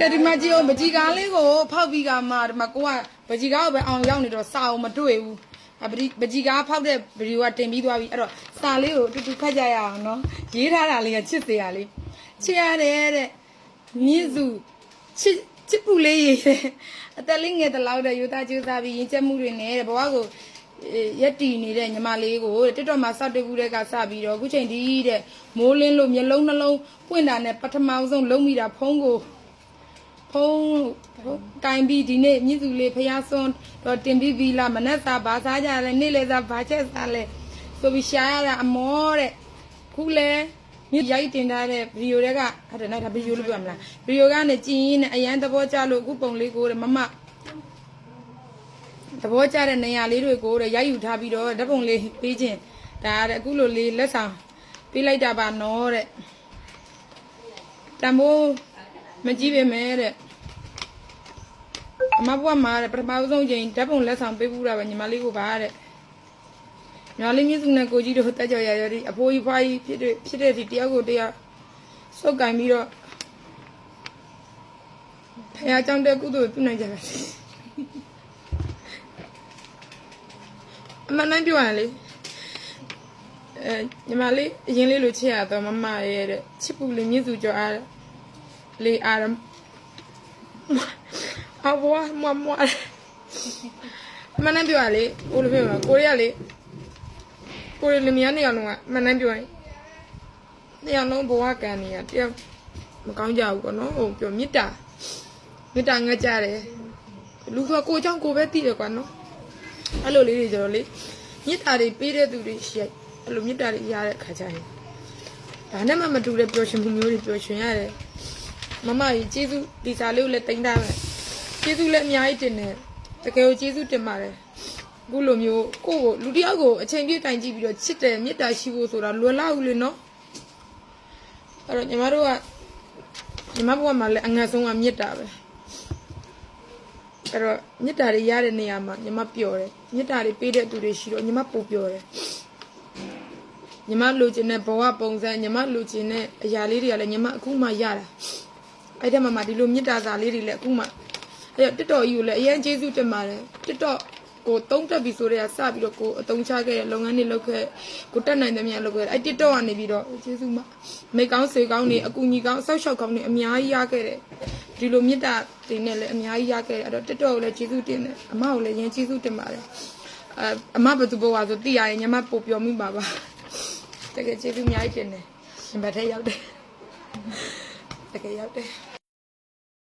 ကဲဒီမှာကြည့်အောင်ပကြီးကားလေးကိုဖောက်ပြီးကမှဒီမှာကိုကပကြီးကားကိုပဲအောင်ရောက်နေတော့စာအောင်မတွေ့ဘူးအပကြီးပကြီးကားဖောက်တဲ့ဗီဒီယိုကတင်ပြီးသွားပြီအဲ့တော့စာလေးကိုအတူတူဖတ်ကြရအောင်နော်ရေးထားတာလေးကချစ်စရာလေးချစ်ရတယ်တဲ့မြင့်စုချစ်ချစ်ပူလေးရေးတဲ့အသက်လေးငယ်တလောက်တဲ့ယူသားကျူးစားပြီးရင်ကျက်မှုတွေနဲ့တဲ့ဘဝကိုရက်တီနေတဲ့ညီမလေးကိုတစ်တော့မှာစတဲ့ကူတဲ့ကစပြီးတော့အခုချိန်ဒီတဲ့မိုးလင်းလို့မျက်လုံးနှလုံးပွင့်တာနဲ့ပထမဆုံးလုံးမိတာဖုံးကို ဖုံးတိုင်ပြီးဒီနေ့မြစ်စုလေးဖျားစွန်းတော့တင်ပြီးပြီလားမနဲ့စာဘာစားကြလဲနေ့လေစာဘာချက်စားလဲဆိုပြီးရှာရတာအမောတဲ့ခုလဲမြစ်ရိုက်တင်ထားတဲ့ဗီဒီယိုတွေကဟုတ်တယ်နော်ဒါဗီဒီယိုလို့ပြောမလားဗီဒီယိုကနေကြည်ရင်းနဲ့အရန်သဘောကျလို့အခုပုံလေးကိုတဲ့မမသဘောကျတဲ့နေရာလေးတွေကိုတဲ့ရိုက်ယူထားပြီးတော့ဓာတ်ပုံလေးပေးခြင်းဒါတဲ့အခုလိုလေးလက်ဆောင်ပေးလိုက်တာပါနော်တဲ့တန်ဖိုးမကြည့်ပေမဲ့တဲ့ အမဘွားမှာတဲ့ပထမဆုံးချိန်ဓာတ်ပုံလက်ဆောင်ပေးဘူးတာပဲညီမလေးကိုပါတဲ့ညီမလေးမြစ်စုနဲ့ကိုကြီးတို့တက်ကြရရဒီအဖိုးကြီးဖွားကြီးဖြစ်တဲ့ဖြစ်တဲ့ဒီတယောက်ကိုတယောက်စုပ်ကင်ပြီးတော့ဖခင်ကြောင့်တဲ့ကုသိုလ်ပြုနိုင်ကြပါစေအမှန်တမ်းပြောရရင်လေအဲညီမလေးအရင်လေးလိုချစ်ရတော့မမရဲ့တဲ့ချစ်ပူလေးမြစ်စုကြောအားလေးအားရ အဘွားမမွားမနမ်းပြောရလေဟိုလိုပြောတာကိုရီးယားလေကိုရီးလူမျိုးနေအောင်လုံးကမနမ်းပြောရင်နေအောင်လုံးဘဝကံနေရတယောက်မကောင်းကြဘူးကောနော်ဟိုပြောမေတ္တာမေတ္တာငတ်ကြတယ်လူကကိုအကြောင်းကိုပဲသိတယ်ကွာနော်အဲ့လိုလေးတွေကြတော့လေမေတ္တာတွေပေးတဲ့သူတွေရှိရအဲ့လိုမေတ္တာတွေရတဲ့ခါကျရင်ဒါနဲ့မှမတူတဲ့ပျော်ရွှင်မှုမျိုးတွေပျော်ရွှင်ရတယ်မမကြီးကျေးဇူးဒီစာလေးကိုလည်းတင်တာပဲ ကျေးဇူးလည်းအများကြီးတင်တယ်တကယ်ကိုကျေးဇူးတင်ပါတယ်အခုလိုမျိုးကိုယ့်ကိုလူတစ်ယောက်ကိုအချိန်ပြည့်တိုင်ကြည့်ပြီးတော့ချစ်တယ်မေတ္တာရှိဖို့ဆိုတာလွယ်လောက်ဘူးလေနော်အဲ့တော့ညီမတို့ကညီမဘဝမှာလည်းအငတ်ဆုံးကမေတ္တာပဲအဲ့တော့မေတ္တာတွေရတဲ့နေရာမှာညီမပျော်တယ်မေတ္တာတွေပေးတဲ့သူတွေရှိတော့ညီမပိုပျော်တယ်ညီမလိုချင်တဲ့ဘဝပုံစံညီမလိုချင်တဲ့အရာလေးတွေကလည်းညီမအခုမှရတာအဲ့ဒီမှာမှဒီလိုမေတ္တာစာလေးတွေလည်းအခုမှ အဲ့တော့တစ်တော်ကြီးကိုလည်းအရင်ကျေးဇူးတင်ပါတယ်တစ်တော်ကိုတုံးတက်ပြီဆိုတော့စပြီးတော့ကိုအတုံးချခဲ့တဲ့လုပ်ငန်းတွေလုပ်ခဲ့ကိုတက်နိုင်တဲ့မြန်လုပ်ခဲ့အဲ့တစ်တော်ကနေပြီးတော့ကျေးဇူးမမိကောင်းစေကောင်းနေအကူညီကောင်းဆောက်ရှောက်ကောင်းနေအများကြီးရခဲ့တယ်ဒီလိုမေတ္တာတွေနဲ့လည်းအများကြီးရခဲ့တယ်အဲ့တော့တစ်တော်ကိုလည်းကျေးဇူးတင်တယ်အမကိုလည်းရင်ကျေးဇူးတင်ပါတယ်အအမဘယ်သူဘဝဆိုသိရရင်ညီမပို့ပြောမိပါပါတကယ်ကျေးဇူးအများကြီးတင်တယ်ရှင်ဘတ်ထဲရောက်တယ်တကယ်ရောက်တယ်